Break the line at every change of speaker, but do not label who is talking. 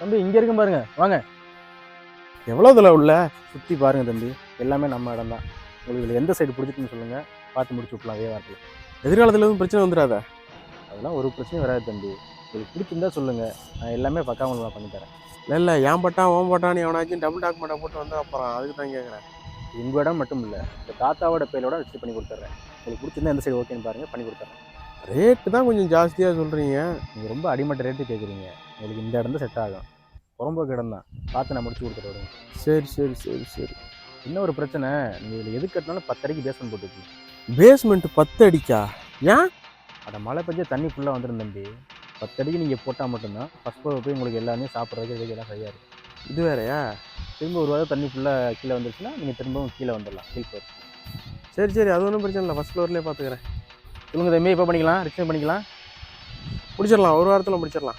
தம்பி இங்கே இருக்கும் பாருங்க. வாங்க.
எவ்வளோ தூரம் உள்ள?
சுற்றி பாருங்க தம்பி. எல்லாமே நம்ம இடம் தான். உங்களுக்கு இதுல எந்த சைடு பிடிச்சிட்டுன்னு சொல்லுங்கள் பார்த்து முடிச்சு விட்லாம் அதே வாரத்தில்
எதிர்காலத்தில் எதுவும் பிரச்சனை வந்துடாத?
அதெல்லாம் ஒரு பிரச்சனையும் வராது தம்பி. உங்களுக்கு பிடிச்சிருந்தா சொல்லுங்கள் நான் எல்லாமே பக்கா உங்களுக்கு நான் பண்ணி தரேன்.
இல்லை இல்லை. ஏன் பட்டான் ஓன் பட்டான்னு எவனாச்சும் டபுள் டாக்குமெண்ட்டை போட்டு வந்து அப்புறம் அதுக்கு தான் கேட்குறேன்
உங்கள் இடம் மட்டும் இல்லை. இந்த தாத்தாவோட பேரோட வச்சு பண்ணி கொடுத்துட்றேன். உங்களுக்கு பிடிச்சிருந்தா எந்த சைடு ஓகேன்னு பாருங்கள் பண்ணி கொடுத்துட்றேன்.
ரேட்டு தான் கொஞ்சம் ஜாஸ்தியாக சொல்கிறீங்க
நீங்கள் ரொம்ப அடிமட்ட ரேட்டு கேட்குறீங்க உங்களுக்கு இந்த இடம் தான் செட் ஆகும் புறம்போக்கு இடம் தான். பார்த்து நான் முடிச்சு கொடுத்துட்டு வருவேன்
சரி சரி சரி சரி.
ஒரு பிரச்சனை நீங்கள் இதில் எது கட்டினாலும் பத்தரைக்கு பேஸ்மெண்ட் போட்டுருக்கீங்க.
பேஸ்மெண்ட் பத்து அடிக்கா? ஏன்?
அட மழை பெஞ்ச தண்ணி ஃபுல்லாக வந்துடும் தம்பி. பத்தடிக்கு நீங்கள் போட்டால் மட்டும்தான். ஃபஸ்ட் ஃப்ளோர் போய் உங்களுக்கு எல்லாமே சாப்பிட்றதுக்கு இதுக்கு எல்லாம் சரியாக இருக்கும்.
இது வேறயா?
திரும்ப ஒரு வாரம் தண்ணி ஃபுல்லாக கீழே வந்துருச்சுன்னா நீங்கள் திரும்பவும் கீழே வந்துடலாம். கீழ் ஃப்ளோர்
சரி சரி. அது ஒன்றும் பிரச்சனை இல்லை. ஃபஸ்ட் ஃப்ளோர்லேயே பார்த்துக்கிறேன்
சொல்லுங்கள் தம்பி இப்போ பண்ணிக்கலாம் ரிக்ஷன் பண்ணிக்கலாம்.
முடிச்சிடலாம் ஒரு வாரத்தில் முடிச்சிடலாம்.